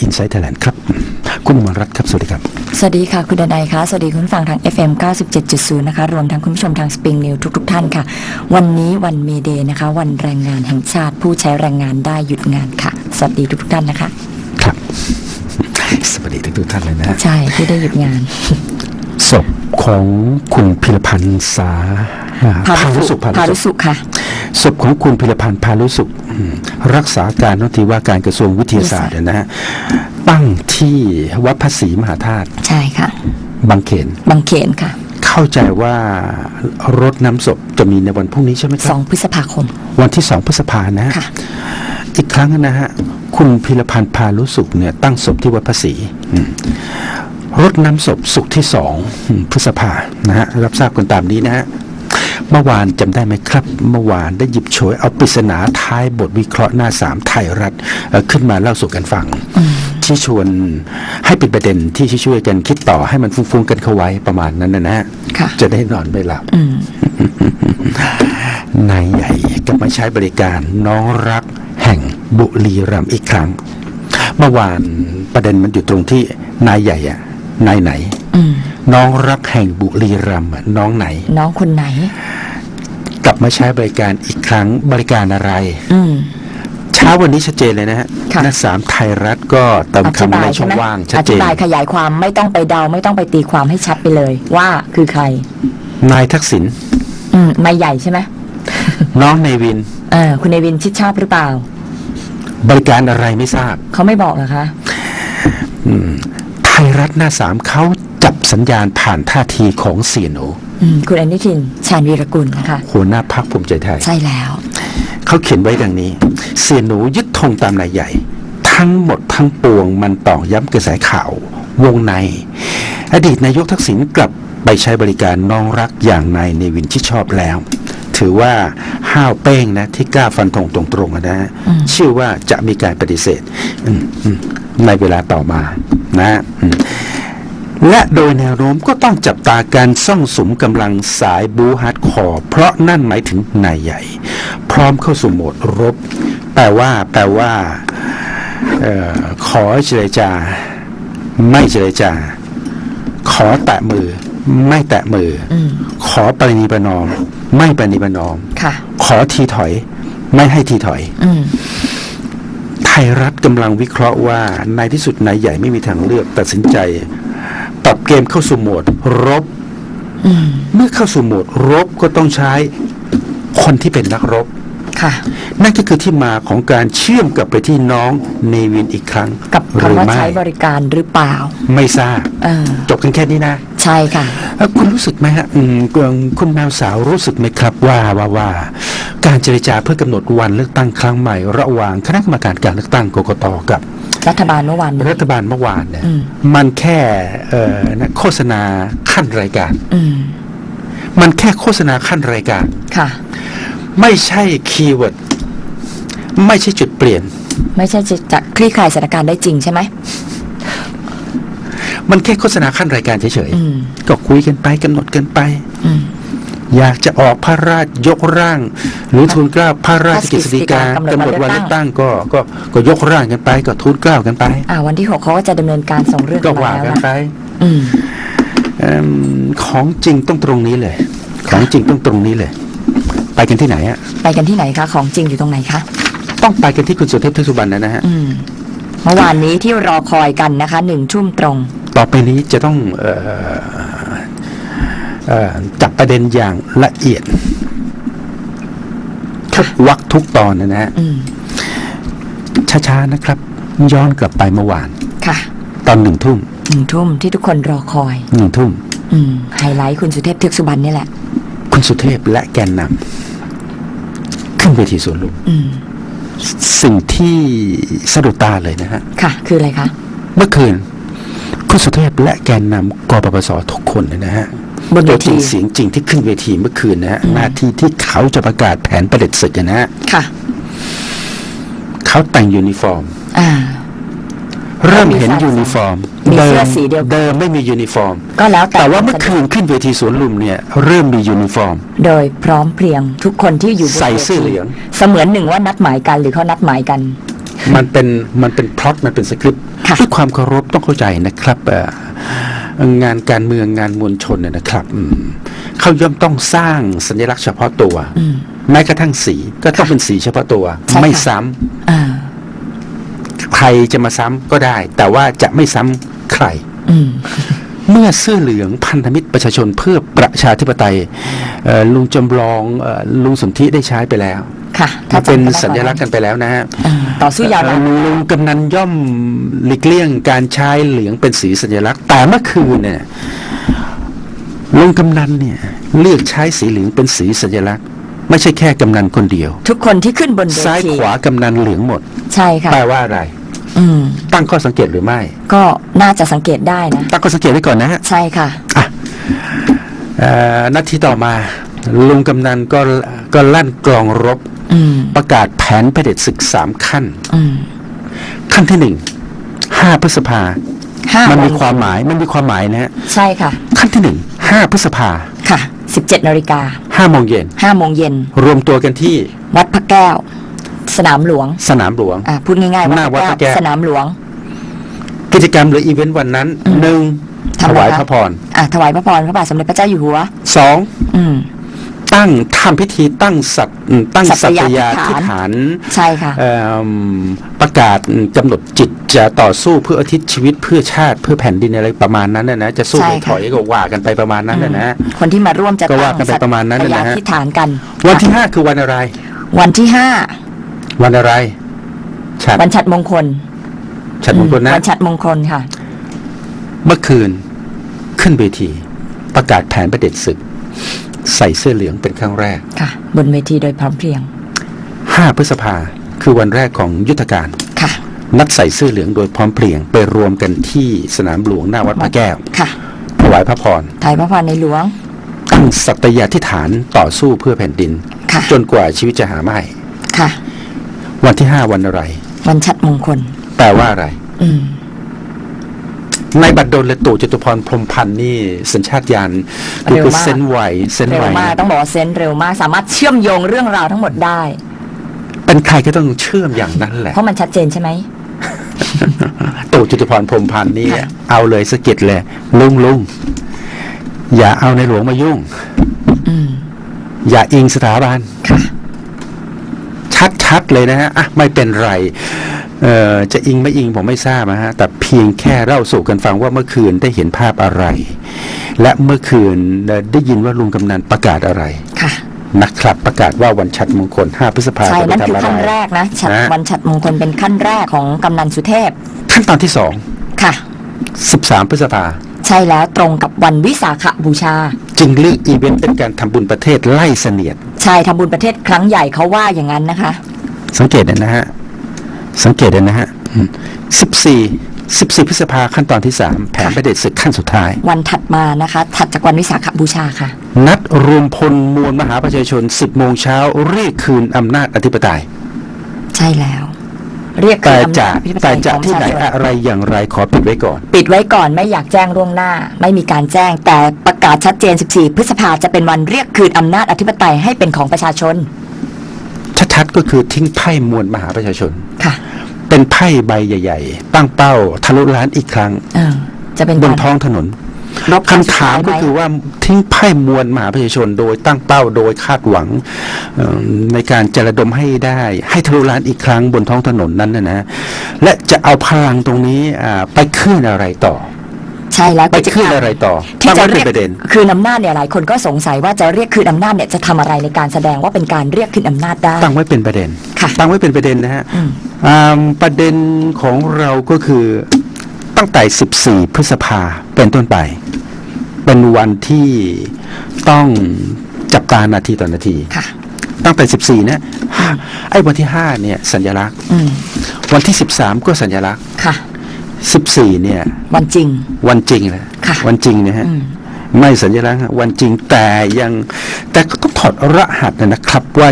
อินไซต์ไทยแลนด์ครับ คุณอมรรัตน์ครับ สวัสดีครับ สวัสดีค่ะ คุณดนัยคะสวัสดีคุณผู้ฟังทาง FM 97.0 นะคะ รวมทั้งคุณผู้ชมทางสปริงนิวทุก ๆ ท่านค่ะ วันนี้วันเมเดย์นะคะ วันแรงงานแห่งชาติ ผู้ใช้แรงงานได้หยุดงานค่ะ สวัสดีทุกๆท่านนะคะ ครับ สวัสดีทุกท่านเลยนะฮะใช่ที่ได้หยุดงานศพของคุณพิรพันธ์สาพารุสุขพาพารุรุสุขสุค่ะ ศพของคุณพิรพันธ์พารุสุขอืมรักษาการรัฐมนตรีว่าการกระทรวงวิทยาศาสตร์นะฮะตั้งที่วัดพระศรีมหาธาตุใช่ค่ะ บางเขนบางเขนค่ะ เข้าใจว่ารถน้ำศพจะมีในวันพรุ่งนี้ใช่ไหมครับ2พฤษภาคม วันที่สองพฤษภานะฮะค่ะอีกครั้งนะฮะคุณพิรพันธ์พาลุสุขเนี่ยตั้งศพที่วัดพระศรีอืมรถน้ำศพสุขที่สองอืมพฤษภานะฮะรับทราบกันตามนี้นะฮะ เมื่อวานจำได้ไหมครับ เมื่อวานได้หยิบฉวยเอาปริศนาท้ายบทวิเคราะห์หน้าสามไทยรัฐเอ่อขึ้นมาเล่าสู่กันฟังที่ชวนให้เป็นประเด็นที่ช่วยกันคิดต่อให้มันฟุ้งๆกันเข้าไว้ประมาณนั้นนะฮะค่ะจะได้นอนไม่หลับอืมนายใหญ่กลับมาใช้บริการน้องรักแห่งบุรีรัมย์อีกครั้ง เมื่อวานประเด็นมันอยู่ตรงที่นายใหญ่อะนายไหนอืม น้องรักแห่งบุรีรัมย์อะน้องไหน น้องคนไหน กลับมาใช้บริการอีกครั้งบริการอะไร อืมเช้าวันนี้ชัดเจนเลยนะฮะค่ะหน้าสามไทยรัฐก็เติมอธิคำบาในยช่ใช่องไหมว่างชัดอเจธินบายขยายความไม่ต้องไปเดา ไม่ต้องไปตีความให้ชัดไปเลย ว่าคือใคร นายทักษิณอืมไม่ใหญ่ใช่ไหมน้องในวิน เออคุณเนวินชิดชอบหรือเปล่า บริการอะไรไม่ทราบ เขาไม่บอกเหรอคะไทยรัฐหน้าสามเขา จับสัญญาณผ่านท่าทีของเสียหนูอืมคุณอนุทินชาญวีรกุลนะคะหัวหน้าพักภูมิใจไทย ใช่แล้ว เขาเขียนไว้ดังนี้ เสียหนูยึดธงตามนายใหญ่ ทั้งหมดทั้งปวงมันตอกย้ำกระแสข่าว วงใน อดีตนายกทักษิณกลับไปใช้บริการน้องรักอย่างนายเนวินที่ชอบแล้ว ถือว่าห้าวเป้งนะ ที่กล้าฟันธงตรงๆอะนะฮะเชื่อว่าจะมีการปฏิเสธอืมอืมในเวลาต่อมานะอืม และโดยแนวโน้มก็ต้องจับตาการซ่องสุมกำลังสายบูฮาร์ดคอร์เพราะนั่นหมายถึงนายใหญ่ พร้อมเข้าสู่โหมดรบ แปลว่า แปลว่าเออขอเจรจา ไม่เจรจา ขอแตะมือ ไม่แตะมือออืมขอปรินิประนอม ไม่ปรินิประนอม ค่ะ ขอทีถอย ไม่ให้ทีถอย อืม ไทยรัฐกำลังวิเคราะห์ว่าในที่สุดนายใหญ่ไม่มีทางเลือกตัดสินใจ ปรับเกมเข้าสู่โหมด รบอืมเมื่อเข้าสู่โหมด รบก็ต้องใช้คนที่เป็นนักรบค่ะ นั่นก็คือที่มาของการเชื่อมกลับไปที่น้องเนวินอีกครั้ง กับหรือคำว่าไม่ใช้บริการหรือเปล่า ไม่ทราบเออจบกันแค่นี้นะ ใช่ค่ะเอ่อคุณรู้สึกไหมฮะอืมคุณคุณแมวสาวรู้สึกไหมครับว่าว่าว่า การเจรจาเพื่อกำหนดวันเลือกตั้งครั้งใหม่ ระหว่างคณะกรรมการการเลือกตั้งกกตกับ รัฐบาลเมื่อวานนี้รัฐบาลเมื่อวานเนี่ยอืมมันแค่เอ่อนะโฆษณาขั้นรายการอืมมันแค่โฆษณาขั้นรายการค่ะ ไม่ใช่คีย์เวิร์ดไม่ใช่จุดเปลี่ยน ไม่ใช่จะจะคลี่คลายสถานการณ์ได้จริงใช่ไหมมันแค่โฆษณาขั้นรายการเฉยอืมๆก็คุยกันไปกำหนดกันไปอืมอยากจะออกพระราชยกร่าง หรือทูลเกล้าพระราชกฤษฎีกากำกำหหนนดดวัวันนเลืเลืออกกตั้ตั้งงก็ก็ก็ยกร่างกันไปก็ทูลเกล้ากันไปอ่าวันที่หกเขาก็จะดำเนินการส่งเรื่องก็มาว่าแล้วกันนะไปอืมเอิ่มของจริงต้องตรงนี้เลย ของจริงต้องตรงนี้เลย ไปกันที่ไหนอะไปกันที่ไหนคะของจริงอยู่ตรงไหนคะต้องไปกันที่คุณสุเทพเทือกสุบรรณนะฮะอืมเมื่อวานนี้ที่รอคอยกันนะคะหนึ่งทุ่มตรง ต่อไปนี้จะต้องเอ่อเอ่อจับประเด็นอย่างละเอียด ทุกวักทุกตอนนะฮะอืมช้าๆนะครับ ย้อนกลับไปเมื่อวานค่ะ ตอนหนึ่งทุ่มหนึ่งทุ่มที่ทุกคนรอคอยหนึ่งทุ่มอืมไฮไลท์คุณสุเทพเทือกสุบรรณนี่แหละ คุณสุเทพและแกนนำขึ้นเวทีสวนลุมอืมสิ่งที่สะดุดตาเลยนะฮะ ค่ะ คืออะไรคะ เมื่อคืน คุณสุเทพและแกนนำกปปสทุกคนเลยนะฮะ บนเวตัวจริทีงเสียงจริงที่ขึ้นเวทีเมื่อคืนนะฮะหน้าที่ที่เขาจะประกาศแผนประเด็จศึกนะฮะค่ะ เขาแต่งยูนิฟอร์ม อ่า เริ่มเห็นยูนิฟอร์มมีเสื้อมสีเดียวกัน เดิมไม่มียูนิฟอร์ม ก็แล้วแต่แต่ว่าเมื่อคืนขึ้นเวทีสวนลุมเนี่ย เริ่มมียูนิฟอร์ม โดยพร้อมเพรียงทุกคนที่อยู่บนใส่วทีเสื้อเหลือง เสมือนหนึ่งว่านัดหมายกันหรือเขานัดหมายกัน มันเป็นมันเป็นพล็อตมันเป็นสคริปต์ค่ะ ด้วยความเคารพต้องเข้าใจนะครับเอ่อ งานการเมืองงานมวลชนเนี่ยนะครับอืมเขาย่อมต้องสร้างสัญลักษณ์เฉพาะตัวอืมแม้กระทั่งสีก็ต้องเป็นสีเฉพาะตัวใช่ค่ะไม่ซ้ำอ่าใครจะมาซ้ำก็ได้ แต่ว่าจะไม่ซ้ำใครอืมเมื่อเสื้อเหลืองพันธมิตรประชาชนเพื่อประชาธิปไตยเอ่อลุงจำลองเอ่อลุงสนธิได้ใช้ไปแล้ว ค่ะมันเป็นจำได้สัญลักษณ์กันไปแล้วนะฮะอ่าต่อสู้ยาวนานเอ่อลุงกำนันย่อมหลีกเลี่ยงการใช้เหลืองเป็นสีสัญลักษณ์ แต่เมื่อคืนเนี่ยลุงกำนันเนี่ยเลือกใช้สีเหลืองเป็นสีสัญลักษณ์ ไม่ใช่แค่กำนันคนเดียว ทุกคนที่ขึ้นบนเวซ้ายทีขวากำนันเหลืองหมด ใช่ค่ะแปลว่าอะไรอืมตั้งข้อสังเกตหรือไม่ ก็น่าจะสังเกตได้นะตั้งข้อสังเกตไว้ก่อนนะฮะใช่ค่ะเอ่อนาทีต่อมาลุงกำนันก็ก็ลั่นกลองรบอืม ประกาศแผนเผด็จศึกสามขั้นอืมขั้นที่หนึ่งห้าพฤษภาห้ามันมีนความหมายมันมีความหมายนะฮะใช่ค่ะ ขั้นที่หนึ่งห้าพฤษภาค่ะ17นาฬิกาห้าโมงเย็น5โมงเย็นรวมตัวกันที่ วัดพระแก้ว สนามหลวง สนามหลวงอ่าพูดง่ายๆหน้าวัดพระแก้วสนามหลวง กิจกรรมหรืออีเวนต์วันนั้นอืมหนึ่งทำถอะไรวายคะพระพรอ่าถวายพระพรพระบาทสมเด็จพระเจ้าอยู่หัวสองอืม ตั้งทำพิธีตั้งสัตว์อืมตั้งสัสัตตยายาธิธิษฐานฐานใช่ค่ะเอิ่มประกาศกำหนดจิตจะต่อสู้เพื่ออาทิตย์ชีวิตเพื่อชาติเพื่อแผ่นดินอะไรประมาณนั้นนะนะจะสู้ใช่ไม่ค่ะถอยก็ว่ากันไปประมาณนั้นนะนะคนที่มาร่วมจะก็ตั้ว่างกันไปประมาณนั้นสัน่ะตนะฮะยาธิษฐานกัน วันที่ค่ะห้าคือวันอะไร วันที่ห้าวันอะไรฉัดวันฉัดมงคลฉัดมงคลนะวันฉัดมงคลค่ะ เมื่อคืนขึ้นเวที ประกาศแผนประเด็จศึก ใส่เสื้อเหลืองเป็นครั้งแรก ค่ะ บนเวทีโดยพร้อมเพรียง 5 พฤษภาคือวันแรกของยุทธการ ค่ะ นัดใส่เสื้อเหลืองโดยพร้อมเพรียง ไปรวมกันที่สนามหลวงหน้าวัดพระแก้ว ค่ะ ถวายพระพรไทยพระพรในหลวง ตั้งสัตยาธิษฐานต่อสู้เพื่อแผ่นดิน ค่ะ จนกว่าชีวิตจะหาไม่ ค่ะ วันที่ 5 วันอะไร วันฉัดมงคล แปลว่าอะไร อืม ในบัตรดลและตู่จตุพรพรหมพันธ์นี่สัญชาตญาณเร็วคือมากเซนส์ไวเซนส์เร็ไววมากต้องบอกว่าเซนส์เร็วมาก สามารถเชื่อมโยงเรื่องราวทั้งหมดได้ เป็นใครก็ต้องเชื่อมอย่างนั้นแหละ เพราะมันชัดเจนใช่ไหม ตู่จตุพรพรหมพันธ์นี่ค่ะ เอาเลยสะกิดเลย ลุงลุงอย่าเอาในหลวงมายุ่ง อืม อย่าอิงสถาบันค่ะชัดๆเลยนะฮะอะไม่เป็นไรเอ่อ จะอิงไม่อิงผมไม่ทราบนะฮะ แต่เพียงแค่เล่าสู่กันฟังว่าเมื่อคืนได้เห็นภาพอะไร และเมื่อคืนได้ยินว่าลุงกำนันประกาศอะไรค่ะนะครับประกาศว่าวันชัดมงคล 5 พฤษภาคใช่มจะนั่นไปคือทำอะไรขั้นแรกนะฉัดนะวันฉัดมงคลเป็นขั้นแรกของกำนันสุเทพ ขั้นตอนที่สองค่ะ 13 พฤษภาใช่แล้วตรงกับวันวิสาขบูชา จึงเลือกอีเวนต์เป็นการทำบุญประเทศไล่เสนียด ใช่ทำบุญประเทศครั้งใหญ่เขาว่าอย่างนั้นนะคะ สังเกตนะฮะ สังเกตนะฮะสิบสี่สิบสี่พฤษภาขั้นตอนที่สามแผนประเด็จศึกขั้นสุดท้าย วันถัดมานะคะ ถัดจากวันวิสาขบูชาค่ะ นัดรวมพลมวลมหาประชาชน10โมงเช้าเรียกคืนอำนาจอธิปไตย ใช่แล้ว เรียกคืแต่นอำจะนาจอธิปไตแต่ยจะของปที่ระไหนชาชนอะไรอย่างไรขอปิดไว้ก่อน ปิดไว้ก่อนไม่อยากแจ้งล่วงหน้า ไม่มีการแจ้งแต่ประกาศชัดเจน 14 พฤษภาจะเป็นวันเรียกคืนอำนาจอธิปไตยให้เป็นของประชาชน ชัดๆ ก็คือทิ้งไพ่มวลมหาประชาชนค่ะ เป็นไพ่ใบใหญ่ ๆ ตั้งเป้าทะลุล้านอีกครั้งเออจะเป็นบนการท้องถนนรบคำถามก็คือว่าทิ้งไพ่มวลมหาประชาชนโดยตั้งเป้าโดยคาดหวังเอ่อในการจะระดมให้ได้ ให้ทะลุล้านอีกครั้งบนท้องถนนนั้นนะนะและจะเอาพลังตรงนี้อ่าไปขึ้นอะไรต่อ ใช่แล้วไปกิจกขึ้นรรมอะไรต่อที่ตั้งจะไว้เป็เรียนกประเด็นคืนอำนาจเนี่ยหลายคนก็สงสัยว่าจะเรียกคืนอำนาจเนี่ยจะทำอะไรในการแสดงว่าเป็นการเรียกคืนอำนาจได้ตั้งไว้เป็นประเด็นค่ะตั้งไว้เป็นประเด็นนะฮะอืมอ่าประเด็นของเราก็คือตั้งแต่ 14 พฤษภาเป็นต้นไป เป็นวันที่ต้องจับตานาทีต่อนาทีค่ะตั้งแต่ 14 เนี่ยไอ้วันที่ 5 เนี่ย สัญลักษณ์อืมวันที่ 13 ก็สัญลักษณ์ ค่ะ14เนี่ย วันจริง วันจริงนะค่ะวันจริงนะฮะอืมไม่สัญลักษณ์ฮะวันจริงแต่ยังแต่ก็ต้องถอดรหัสนะครับ ว่า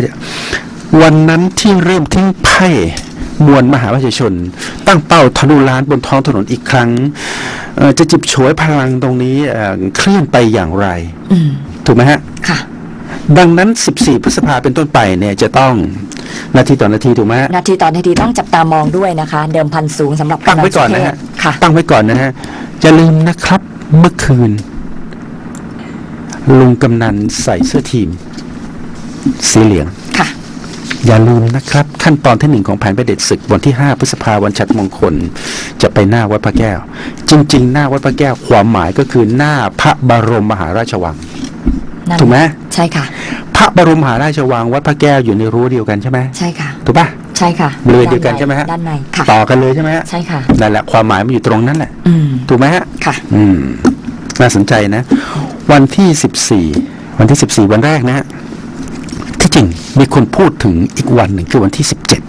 วันนั้นที่เริ่มทิ้งไพ่มวลมหาประชาชน ตั้งเป้าทะลุล้านบนท้องถนนอีกครั้งเอ่อจะจิบฉวยพลังตรงนี้เอ่อเคลื่อนไปอย่างไรอืมถูกไหมฮะค่ะ ดังนั้น 14 พฤษภาเป็นต้นไปเนี่ยจะต้องนาทีต่อนาทีถูกไหมฮะนาทีต่อนาทีต้องจับตามองด้วยนะคะ เดิมพันสูงสำหรับตั้งไว้ก่อนนะฮะค่ะ ตั้งไว้ก่อนนะฮะอย่าลืมนะครับเมื่อคืน ลุงกำนันใส่เสื้อทีม สีเหลือง ค่ะ อย่าลืมนะครับ ขั้นตอนที่หนึ่งของแผนประเด็จศึกวันที่ 5 พฤษภาวันชัดมงคล จะไปหน้าวัดพระแก้ว จริง ๆ หน้าวัดพระแก้วความหมายก็คือหน้าพระบรมมหาราชวังนั่น ถูกไหมใช่ค่ะ พระบรมมหาราชวังวัดพระแก้วอยู่ในรั้วเดียวกันใช่ไหมใช่ค่ะถูกปะใช่ค่ะบริเวณเดียวกันใช่ไหมฮะด้านในค่ะต่อกันเลยใช่ไหมฮะใช่ค่ะนั่นแหละความหมายมันอยู่ตรงนั้นแหละอืมถูกไหมฮะค่ะ อืมน่าสนใจนะ วันที่สิบสี่วันที่สิบสี่วันแรกนะฮะที่จริงมีคนพูดถึงอีกวันหนึ่งคือวันที่สิบเจ็ด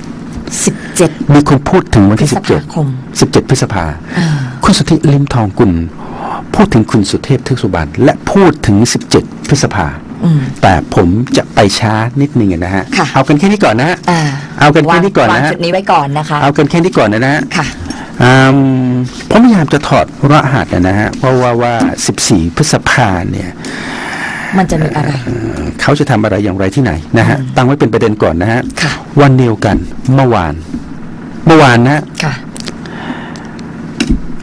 สิบเจ็ดมีคนพูดถึงวันพฤที่ษสิบเจ็ดภาคมสิบเจ็ดพฤษภาอ่าคุณสุทธิลิมทองกุลพูดถึงคุณสุเทพเทือกสุบรรณและพูดถึงสิบเจ็ดพฤษภาอืมแต่ผมจะไปช้านิดนึงอะนะฮะค่ะเอากันแค่นี้ก่อนนะฮะอ่าเอากันแค่นี้ก่อนนะวางฮะจุดนี้ไว้ก่อนนะคะ เอากันแค่นี้ก่อนนะฮะค่ะอืมผมพยายามจะถอดรหัสอะนะฮะเพราะว่าว่า 14 พฤษภาเนี่ย มันจะมีอะไรเอ่อเขาจะทำอะไรอย่างไรที่ไหนนะฮะตั้งไว้เป็นประเด็นก่อนนะฮะค่ะวันเดียวกันเมื่อวาน เมื่อวานนะฮะค่ะ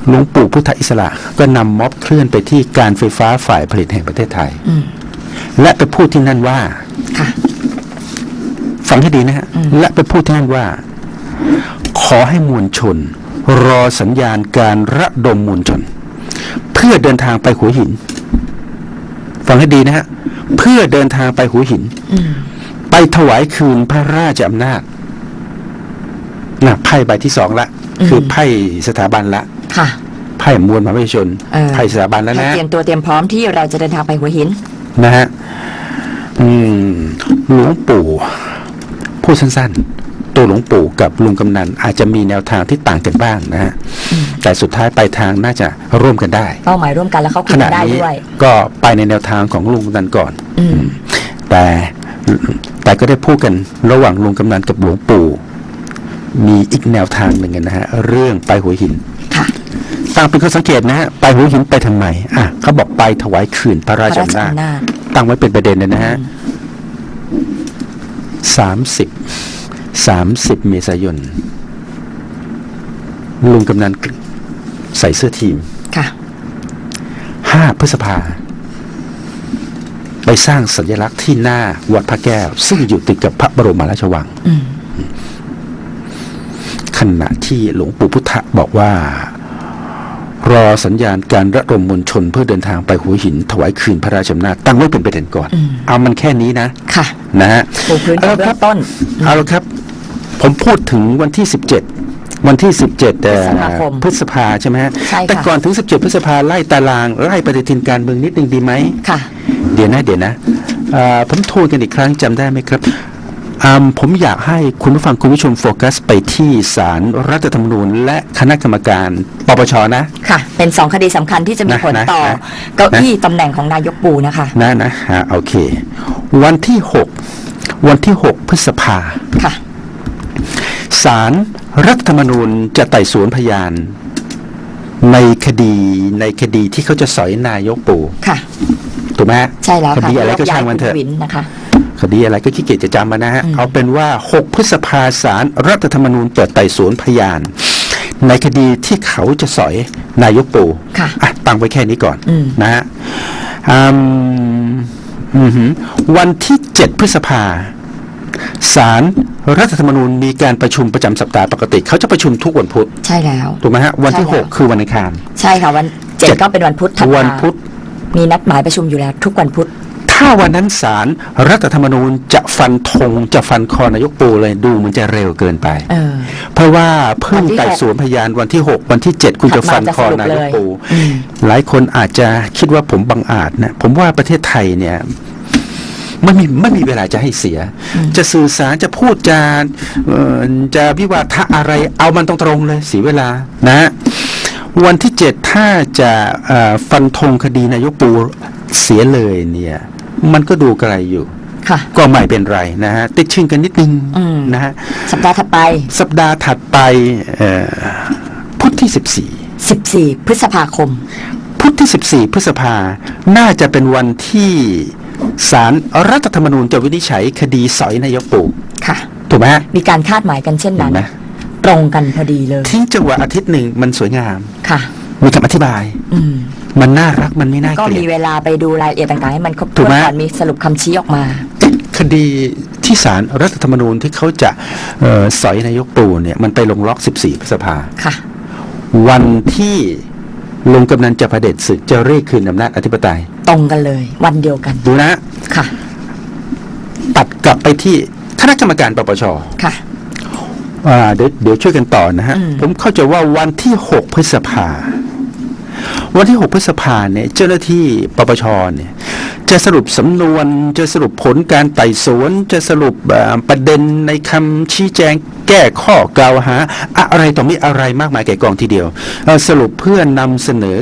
หลวงปู่พุทธอิสระก็นำม็อบเคลื่อนไปที่การไฟฟ้าฝ่ายผลิตแห่งประเทศไทยอืมและไปพูดที่นั่นว่าค่ะฟังให้ดีนะฮะอืมและไปพูดที่นั่นว่า ขอให้มวลชน รอสัญญาณการระดมมวลชน เพื่อเดินทางไปหัวหิน ฟังให้ดีนะฮะ เพื่อเดินทางไปหัวหินอืมไปถวายคืนพระราชอำนาจนะไพ่ใบที่สองละ คือไพ่สถาบันละ ค่ะไพ่มวลมหาประชาชนเออไพ่สถาบันแล้วให้นะเตรียมตัวเตรียมพร้อมที่เราจะเดินทางไปหัวหิน นะฮะอืมหลวงปู่พูดสั้นๆ ตัวหลวงปู่กับลุงกำนันอาจจะมีแนวทางที่ต่างกันบ้างนะฮะแต่สุดท้ายปลายทางน่าจะร่วมกันได้เป้าหมายร่วมกันแล้วเขาคุขยณะกันได้นี้ด้วยก็ไปในแนวทางของลุงกำนันก่อนอืมแต่แต่ก็ได้พูดกันระหว่างลุงกำนันกับหลวงปู่มีอีกแนวทางหนึ่งนะฮะเรื่องไปหัวหินค่ะตั้งเป็นข้อสังเกตนะฮะไปหัวหินไปทำไมอะเขาบอกไปถวายคืนพระพราระชราชอำนาจอำนาจตั้งไว้เป็นประเด็นเลยนะฮะสามสิบ สามสิบเมษายน ลุงกำนันใส่เสื้อทีม ค่ะห้าพฤษภา ไปสร้างสัญลักษณ์ที่หน้าวัดพระแก้ว ซึ่งอยู่ติดกับพระบรมราชวังอืมขณะที่หลวงปู่พุทธบอกว่า รอสัญญาณการระดมมวลชนเพื่อเดินทางไปหัวหิน ถวายคืนพระราชอำนาจตั้งไว้เป็นประเด็นก่อนอืมเอามันแค่นี้นะ ค่ะ นะฮะปูพื้นเอาเบื้ละคอรับงต้น เอาละครับ ผมพูดถึงวันที่สิบเจ็ดวันที่สิบเจ็ดพฤษภาคมพฤษภาใช่ไหมฮะใช่ค่ะ แต่ก่อนถึงสิบเจ็ดพฤษภาไล่ตารางไล่ปฏิทินการเมืองนิดนึงดีไหม ค่ะ เดี๋ยวนะเดี๋ยวนะเอ่อผมทวนกันอีกครั้งจำได้ไหมครับอืมผมอยากให้คุณผู้ฟังคุณผู้ชมโฟกัสไปที่ศาลรรัฐธรรมนูญ และคณะกรรมการปปชนะ ค่ะ เป็นสองคดีสำคัญที่จะมีนะผลนะต่อ นะเก้าอี้ตำแหน่งของนายกปูนะคะ นะนะฮะโอเค วันที่หกวันที่หกพฤษภา ค่ะ ศาลรัฐธรรมนูญจะไต่สวนพยาน ในคดีในคดีที่เขาจะสอยนายกปู่ค่ะถูกไหมฮะใช่แล้วคค่ะดีอะไรก็ยกย้ช่ายงมันเถอะคุณวินนะคะคดีอะไรก็ขี้เกียจจะจำมานะฮะอืมเอาเป็นว่า 6 พฤษภาศาลรัฐธรรมนูญเปิดไต่สวนพยาน ในคดีที่เขาจะสอยนายกปู่ค่ะอะตั้งไว้แค่นี้ก่อนอืมนะฮะอืมอือหือวันที่ 7 พฤษภา ศาลรัฐธรรมนูญมีการประชุมประจำสัปดาห์ปกติ เขาจะประชุมทุกวันพุธใช่แล้ว ถูกไหมฮะ วันที่ ใช่แล้ว6คือวันอังคาร ใช่ค่ะวันเจ็ดเจ็ด ก็เป็นวันพุธถัดมาวันพุธ มีนัดหมายประชุมอยู่แล้ว ทุกวันพุธถ้าวันนั้นศาลรัฐธรรมนูญจะฟันธงจะฟันคอนายกปูเลยดูมันจะเร็วเกินไป เออ เพราะว่าเพิ่งวันที่ไต่หกสวนพยานวันที่ 6 วันที่ 7 คุณจะฟันคอนายกปู อืม หลายคนอาจจะคิดว่าผมบังอาจนะ ผมว่าประเทศไทยเนี่ย ไม่มีไม่มีเวลาจะให้เสีย จะสื่อสารจะพูดจะเอ่อจะวิวาทะอะไร เอามันตรงๆเลยเสียเวลานะวันที่7ถ้าจะเอ่อฟันธงคดีนายกปูเสียเลยเนี่ย มันก็ดูไกลอยู่ค่ะก็ไม่เป็นไรนะฮะติดชึงกันนิดนึงอืมนะฮะสัปดาห์ถัดไป สัปดาห์ถัดไปเอ่อพุธที่14 14พฤษภาคม พุธที่14พฤษภาน่าจะเป็นวันที่ สารรัฐธรรมนูญจะวินิจฉัยคดีสอยนายกปู่ค่ะ ถูกไหมฮะมีการคาดหมายกันเช่นเห็นั้นน ไหมตรงกันพอดีเลยทิ้งจังหวะอาทิตย์หนึ่งมันสวยงาม ค่ะ มีคำอธิบาย อืม มันน่ารักมันไม่น่าก็เกลีมียด เวลาไปดูรายละเอียดต่างๆให้มันครบถูถ้กวนไหม ก่อนมีสรุปคำชี้ออกมาเอ๊ะคดีที่ศาลรัฐธรรมนูญที่เขาจะเอ่อสอยนายกปู่เนี่ยมันไปลงล็อก 14 พฤษภา ค่ะ วันที่ลงกำนันจะประเด็จศึกจะเรียกคืนอำนาจอธิปไตย ตรงกันเลย วันเดียวกันดูนะค่ะ ตัดกลับไปที่คณะกรรมการปปชค่ะอ่าเดี๋ยวเดี๋ยวช่วยกันต่อนะฮะอืมผมเข้าใจว่าวันที่ 6 พฤษภา วันที่ 6 พฤษภาเนี่ย เจ้าหน้าที่ปปชเนี่ย จะสรุปสำนวนจะสรุปผลการไต่สวน จะสรุปเอ่อประเด็นในคำชี้แจงแก้ข้อกล่าวหา อะไรต่อมีอะไรมากมายแก่กองทีเดียวเอ่อสรุปเพื่อนำเสนอ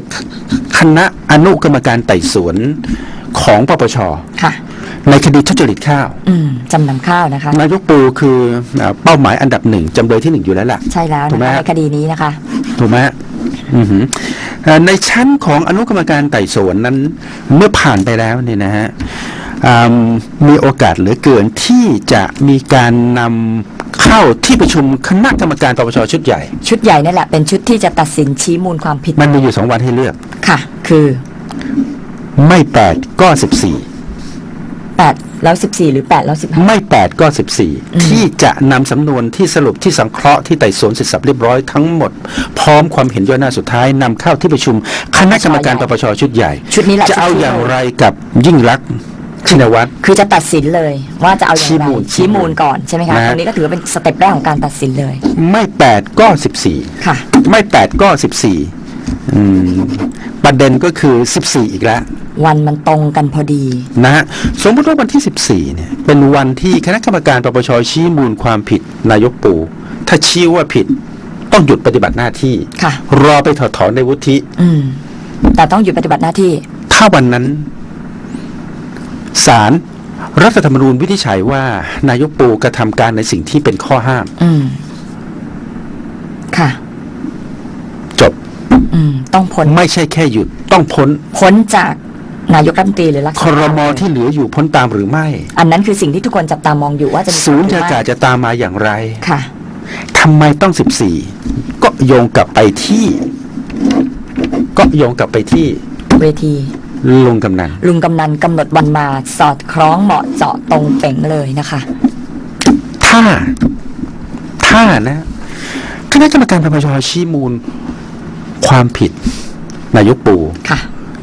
คณะอนุกรรมการไต่สวนของปปชค่ะในคดีทุจริตข้าวอืมจำนำข้าวนะคะนายกปูคืออ่าเป้าหมายอันดับหนึ่งจำเลยที่หนึ่งอยู่แล้วล่ะใช่แล้วถูกนะไหมคะฮะในคดีนี้นะคะถูกไหม ในชั้นของอนุกรรมการไต่สวนนั้นเมื่อผ่านไปแล้วเนี่ยนะฮะอ่ามีโอกาสเหลือเกินที่จะมีการนำเข้าที่ประชุมคณะกรรมการปปชชุดใหญ่ ชุดใหญ่นั่นแหละเป็นชุดที่จะตัดสินชี้มูลความผิด มันมีอยู่สองวันให้เลือกค่ะ คือ ไม่แปดก็สิบสี่แปด แล้วสิบสี่หรือแปดแล้วสิบห้า ไม่แปดก็สิบสี่อืมที่จะนำสำนวนที่สรุปที่สังเคราะห์ที่ไต่สวนเสร็จสับเรียบร้อยทั้งหมด พร้อมความเห็นย่อหน้าสุดท้ายนำเข้าที่ประชุม คณะกรรมการปปชชุดใหญ่ ชุดนี้แหละจะเอาชุดที่ อย่างไรกับยิ่งรักษณ์ชินวัตร คือจะตัดสินเลยว่าจะเอาอย่างชี้ไรมูลชี้มูลก่อนใช่ไหมคะนะ ตรงนี้ก็ถือว่าเป็นสเต็ปแรกของการตัดสินเลยไม่แปดก็สิบสี่ค่ะ ไม่แปดก็สิบสี่ อืมประเด็นก็คือสิบสี่อีกแล้ว วันมันตรงกันพอดี นะฮะสมมติว่าวันที่ 14 เนี่ย เป็นวันที่คณะกรรมการปปชชี้มูลความผิดนายกปู่ถ้าชี้ว่าผิด ต้องหยุดปฏิบัติหน้าที่ ค่ะ รอไปถอดถอนในวุฒิ อืม แต่ต้องหยุดปฏิบัติหน้าที่ ถ้าวันนั้นศาลรัฐธรรมนูญวินิจฉัยว่านายกปู่กระทำการในสิ่งที่เป็นข้อห้าม อืม ค่ะจบอืม ต้องพ้นไม่ใช่แค่หยุดต้องพ้นพ้นจากนายกรัฐมนตรีหรือรัฐครมที่เหลืออยู่พ้นตามหรือไม่ อันนั้นคือสิ่งที่ทุกคนจับตามองอยู่ว่าจะมีศูนย์หรืยาอไม่กาศจะตามมาอย่างไรค่ะทำไมต้อง 14 ก็โยงกลับไปที่ ก็โยงกลับไปที่เวทีลุงกำนันลุงกำนันกำหนดวันมาสอดคล้องเหมาะเจาะตรงเป่งเลยนะคะ ถ้า ถ้านะคณะกรรมการปปชชี้มูล ความผิดนายกปูค่ะ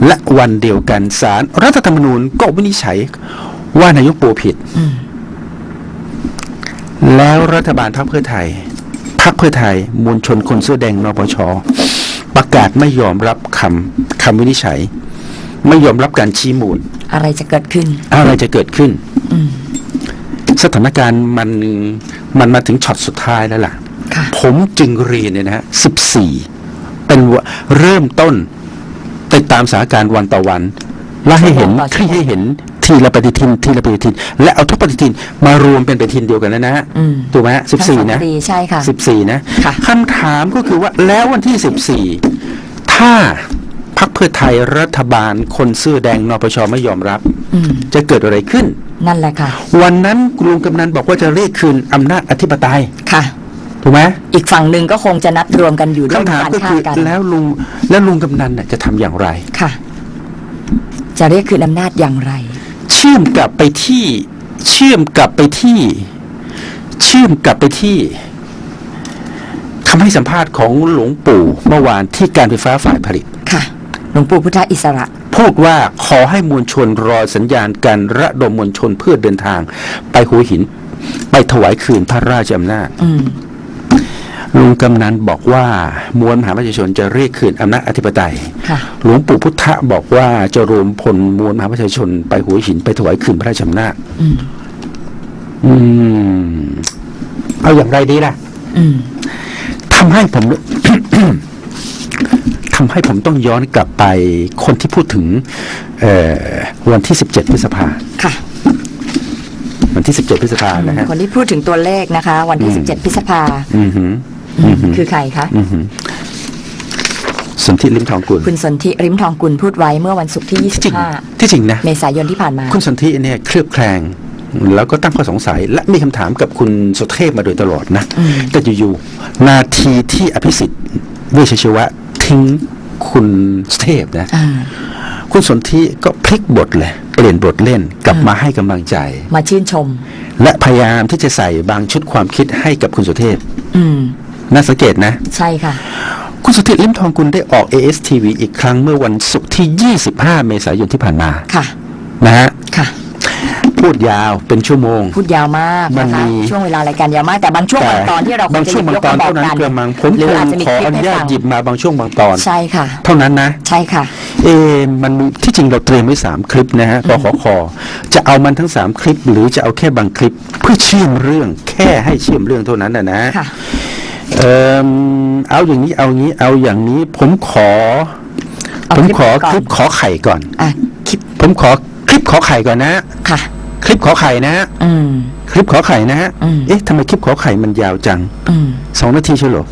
และวันเดียวกันศาลรัฐธรรมนูญก็วินิจฉัย ว่านายกปูผิดอืมแล้วรัฐบาลพรรคเพื่อไทยพรรคเพื่อไทยมวลชนคนเสื้อแดงนปชประกาศไม่ยอมรับคำคำวินิจฉัย ไม่ยอมรับการชี้มูล อะไรจะเกิดขึ้น อะไรจะเกิดขึ้นอืมสถานการณ์มันมันมาถึงช็อตสุดท้ายแล้วล่ะค่ะผมจึงเรียนเนี่ยนะฮะสิบสี่ เป็นวะเริ่มต้น ติดตามสถานการณ์วันต่อวันและให้เห็นชั่วโมงต่อชั่วโมงที่ให้เห็นทีละปฏิทินทีละปฏิทิน และเอาทุกปฏิทินมารวมเป็นปฏิทินเดียวกันแล้วนะฮะอืมถูกไหมฮะสิบทั้งสี่องนะคดีใช่ค่ะสิบสี่นะค่ะคำถามก็คือว่าแล้ววันที่สิบสี่ถ้าพรรคเพื่อไทยรัฐบาลคนเสื้อแดงนปชไม่ยอมรับอืมจะเกิดอะไรขึ้น นั่นแหละค่ะ วันนั้นลุงกำนันบอกว่าจะเรียกคืนอำนาจอธิปไตยค่ะ ถูกไหมอีกฝั่งหนึ่งก็คงจะนัดรวมกันอยู่ด้วยคำถามการก็ฆ่าคือกันแล้วลุงแล้วลุงกำนันน่ะจะทำอย่างไร ค่ะ จะเรียกคืนอำนาจอย่างไร เชื่อมกลับไปที่ เชื่อมกลับไปที่ เชื่อมกลับไปที่คำให้สัมภาษณ์ของหลวงปู่เมื่อวานที่การไฟฟ้าฝ่ายผลิต ค่ะหลวงปู่พุทธอิสระ พูดว่าขอให้มวลชนรอสัญญาณการระดมมวลชนเพื่อเดินทาง ไปหัวหิน ไปถวายคืนพระราชอำนาจ อืม ลุงกำนันบอกว่ามวลมหาประชาชนจะเรียกคืนอำนาจอธิปไตยค่ะหลวงปู่พุทธะบอกว่าจะรวมพลมวลมหาประชาชนไปหัวหินไปถวายคืนพระราชอำนาจอืมอืมเอาอย่างไรดีล่ะอืมทำให้ผมทำให้ผมต้องย้อนกลับไปคนที่พูดถึงเอ่อวันที่17พฤษภาค่ะ วันที่ 17 พฤษภานะฮะคนที่พูดถึงตัวเลขนะคะ วันที่ 17 พฤษภาอือหืออือืมอหือคือใครคะอือหือสนธิลิมทองกุลคุณสนธิริมทองกุลพูดไว้เมื่อวันศุกร์ที่ที่จริง25 ที่จริงนะเมษายนที่ผ่านมา คุณสนธิเนี่ยเคลือบแคลงแล้วก็ตั้งข้อสงสัยและมีคำถามกับคุณสุเทพมาโดยตลอดนะอืมแต่อยู่ๆนาทีที่อภิสิทธิ์เวชชีวะทิ้งคุณสุเทพนะอ่าคุณสนธิก็พลิกบทเลยเปลี่ยนบทเล่นกลับมาให้กำลังใจ มาชื่นชม และพยายามที่จะใส่บางชุดความคิดให้กับคุณสุเทพอืมน่าสังเกตนะ ใช่ค่ะ คุณสุเทพลิมทองกุลได้ออก ASTV อีกครั้งเมื่อวันศุกร์ที่ 25 เมษายนที่ผ่านมาค่ะ นะฮะค่ะ พูดยาวเป็นชั่วโมง พูดยาวมากมันนะคะมีช่วงเวลารายการยาวมากแต่บางช่วงแต่บางตอนที่เราควบารงจะหช่วยิงบบางยกตอนมาบอเท่ากนั้นกันกระมังผมหรือคงอาจจะมีขอคลิอปนุให้ญาตฟังหยิบมาบางช่วงบางตอนใช่ค่ะ เท่านั้นนะ ใช่ค่ะ เอะมันมีที่จริงเราเตรียมไว้สามคลิปนะฮะกขคจะเอามันทั้งสามคลิป หรือจะเอาแค่บางคลิปเพื่อเชื่อมเรื่อง แค่ให้เชื่อมเรื่องเท่านั้นนะนะค่ะเออเอาอย่างนี้เอางี้เอาอย่างนี้ผมขอเอาผมขอคลิปก่อนคลิปขอไข่ก่อนอะคลิปผมขอคลิปขอไข่ก่อนนะค่ะ คลิปขอไข่นะอืมคลิปขอไข่นะฮะอืมเอ๊ะทำไมคลิปขอไข่มันยาวจังอืมสองนาทีใช่เหรอ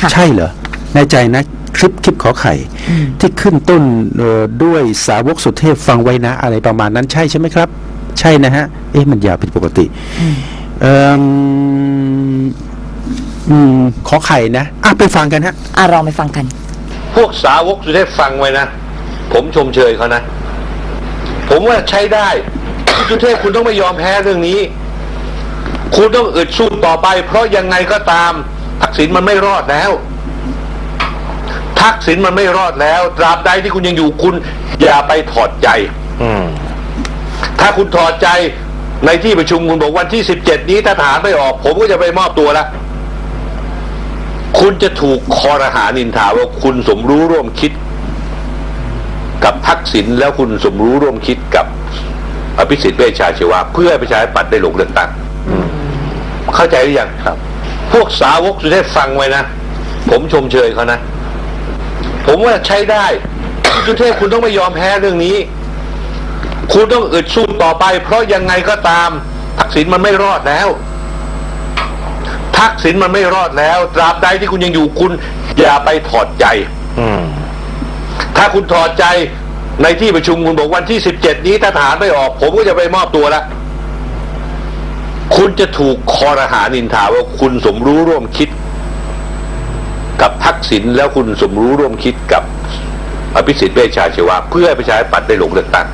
ค่ะใช่เหรอแน่ใจนะคลิปคลิปขอไข่อืมที่ขึ้นต้นเอ่อด้วยสาวกสุเทพฟังไว้นะ อะไรประมาณนั้นใช่ใช่ไหมครับ ใช่นะฮะ เอ๊ะมันยาวผิดปกติอืมเอ่ออืมขอไข่นะอะไปฟังกันฮะอะลองไปฟังกัน พวกสาวกสุเทพฟังไว้นะ ผมชมเชยเขานะ ผมว่าใช้ได้ คุณสุเทพคุณต้องไม่ยอมแพ้เรื่องนี้ คุณต้องอึดสู้ต่อไป เพราะยังไงก็ตาม ทักษิณมันไม่รอดแล้ว ทักษิณมันไม่รอดแล้ว ตราบใดที่คุณยังอยู่คุณ อย่าไปถอดใจถ้าคุณถอดใจในที่ประชุมคุณบอกวันที่สิบเจ็ดนี้ถ้าทหารไม่ออก ผมก็จะไปมอบตัวแล้วคุณจะถูกคอรหานินทาว่าคุณสมรู้ร่วมคิด กับทักษิณแล้วคุณสมรู้ร่วมคิดกับ อภิสิทธิ์เวชชาชีวะเพื่อให้ประชาธิปัตย์ได้ลงเลือกตั้งเข้าใจหรือยังครับ พวกสาวกสุเทพฟังไว้นะ ผมชมเชยเขานะ ผมว่าใช้ได้คุณสุเทพคุณต้องไม่ยอมแพ้เรื่องนี้ คุณต้องอึดสู้ต่อไป เพราะยังไงก็ตาม ทักษิณมันไม่รอดแล้วทักษิณมันไม่รอดแล้ว ตราบใดที่คุณยังอยู่คุณ อย่าไปถอดใจถ้าคุณถอดใจ ในที่ประชุมคุณบอกวันที่สิบเจ็ดนี้ถ้าทหารไม่ออก ผมก็จะไปมอบตัวแล้วคุณจะถูกคอรหานินทาว่าคุณสมรู้ร่วมคิด กับทักษิณแล้วคุณสมรู้ร่วมคิดกับอภิสิทธิ์เวชชาชีวะเพื่อให้ประชาธิปัตย์ได้ลงเลือกตั้ง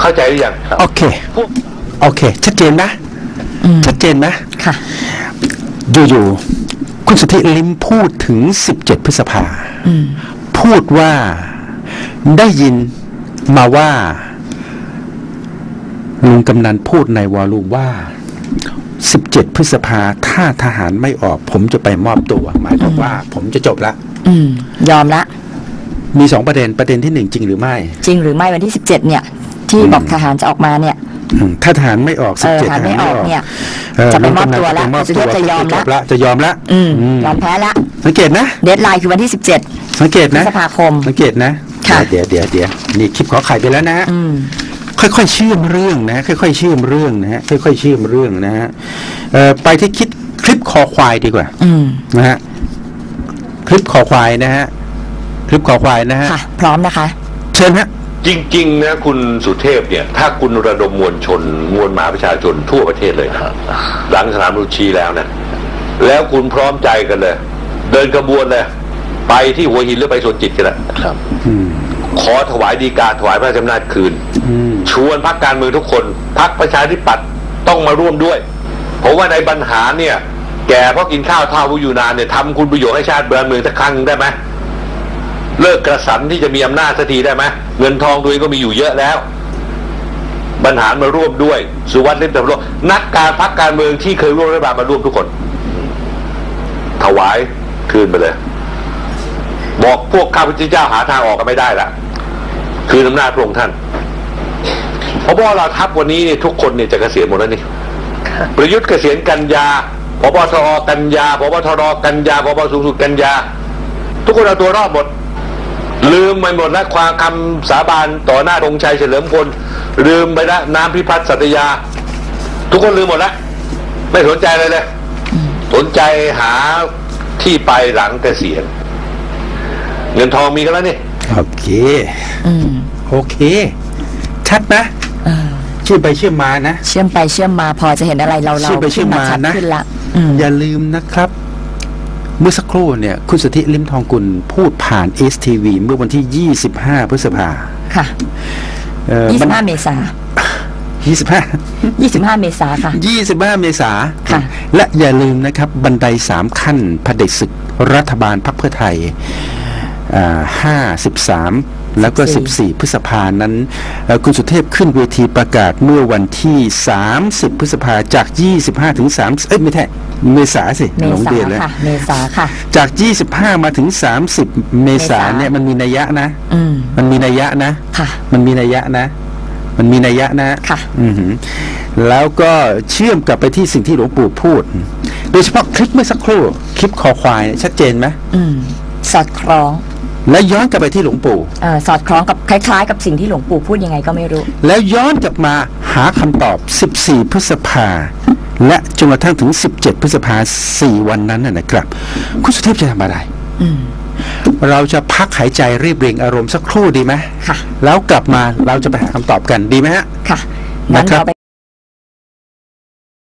เข้าใจหรือยังครับโอเคพวกโอเค ชัดเจนนะอืมชัดเจนนะค่ะอยู่ๆคุณสุทธิลิมพูดถึง 17 พฤษภาอืมพูดว่า ได้ยินมาว่าลุงกำนันพูดในวอลลุ่มว่า 17 พฤษภาถ้าทหารไม่ออก ผมจะไปมอบตัว หมายความว่า ผมจะจบละอืมยอมละ มีสองประเด็นประเด็นที่หนึ่งจริงหรือไม่ จริงหรือไม่วันที่ 17 เนี่ย ที่บอกทหารจะออกมาเนี่ยอืมถ้าทหารไม่ออกเออ17ทหารไม่ออกเนี่ยเจะไปมอบลุงกำนันตัวละไปมอบสุตัวเทพจะยอมละจบละจะยอมละอืมอืมยอมแพ้ละ สังเกตนะ เดทไลน์คือวันที่17สังเกตพฤนะษภาคม สังเกตนะค่ะ เดี๋ยวเดี๋ยวเดี๋ยวนี่คลิปขอไข่ไปแล้วนะอืมค่อยๆเชื่อมเรื่องนะค่อยๆเชื่อมเรื่องนะฮะค่อยๆเชื่อมเรื่องนะฮะเอ่อไปที่คิดคลิปคอควายดีกว่าอืมนะฮะคลิปคอควายนะฮะคลิปคอควายนะฮะค่ะพร้อมนะคะ เชิญฮะจริงๆนะคุณสุเทพเนี่ย ถ้าคุณระดมมวลชน มวลมหาประชาชนทั่วประเทศเลยนะหลังสนามรุชีแล้วนะแล้วคุณพร้อมใจกันเลย เดินกระบวนเลย ไปที่หัวหินหรือไปสวนจิตกันแหละครับอืมขอถวายดีกาถวายพระราชอำนาจคืนอืมชวนพักการเมืองทุกคนพักประชาธิปัตย์ต้องมาร่วมด้วย เพราะว่าในปัญหารเนี่ย แก่เพราะกินข้าวเท่าผู้อยู่นานเนี่ยทำคุณประโยชน์ให้ชาติบ้านเมืองสักครั้งได้ไหมเลิกกระสันที่จะมีอำนาจสักทีได้ไหมเงินทองตัวเองก็มีอยู่เยอะแล้วบรรหารมาร่วมด้วยสุวัสดิ์เล่มแต่ร่วมนักการพักการเมืองที่เคยร่วมรัฐบาลมาร่วมทุกคน ถวายคืนไปเลย บอกพวกข้าพเจ้าหาทางออกกันไม่ได้ละคืนอำนาจพระองค์ท่านเพราะว่าเราทัพวันนี้เนี่ยทุกคนเนี่ยจะเกษียณหมดแล้วนี่ประยุทธ์เกษียณกันยาพบทอกันยาพบทรกันยาพบสูงสุดกันยา ทุกคนเอาตัวรอดหมด ลืมไปหมดแล้วความคำสาบานต่อหน้าธงชัยเฉลิมพลลืมไปล้วน้ำพิพัฒน์สัตยา ทุกคนลืมหมดแล้วไม่สนใจเลยเลยสนใจหาที่ไปหลังเกษียณ เงินทองมีกันแล้วนี่โอเคอืมโอเค ชัดนะเออเชื่อมไปเชื่อมมานะ เชื่อมไปเชื่อมมาพอจะเห็นอะไรเราเราเชื่อมไปเชื่อมมาชัดนะ ขึ้นละอืมอย่าลืมนะครับ เมื่อสักครู่เนี่ย คุณสุทธิลิมทองกุลพูดผ่าน STV เมื่อวันที่ 25 พฤษภาค่ะเอ่อยี่มัสินบห้าเมษา25ยี่สิบห้าเมษาค่ะ 25 เมษาค่ะ และอย่าลืมนะครับ บันไดสามขั้นเผด็จศึกรัฐบาลพรรคเพื่อไทย อ่า53แล้วก็ 14 พฤษภานั้นเอ่อคุณสุเทพขึ้นเวทีประกาศเมื่อวันที่ 30 พฤษภาจาก 25 ถึง30เอ้ยไม่ใช่เมษาสิเมหลงษาเดือนแล้วค่ะเมษาค่ะ จาก 25 มาถึง 30 เมษาเมษาเนี่ยมันมีนัยยะนะอืมมันมีนัยยะนะค่ะมันมีนัยยะนะ มันมีนัยยะนะค่ะอือหือแล้วก็เชื่อมกลับไปที่สิ่งที่หลวงปู่พูด โดยเฉพาะคลิปเมื่อสักครู่ คลิปคอควายเนี่ยชัดเจนไหมอืมสอดคล้อง แล้วย้อนกลับไปที่หลวงปู่ เออสอดคล้องกับคล้าย ๆ กับสิ่งที่หลวงปู่พูดยังไงก็ไม่รู้ แล้วย้อนกลับมาหาคำตอบ 14 พฤษภา และจนกระทั่งถึง 17 พฤษภาสี่วันนั้นนะนะครับ คุณสุเทพจะทำอะไรอืมเราจะพักหายใจรีบเร่งอารมณ์สักครู่ดีไหมค่ะ แล้วกลับมาเราจะไปหาคำตอบกันดีไหมฮะ ค่ะงั้นนะครับ เราไป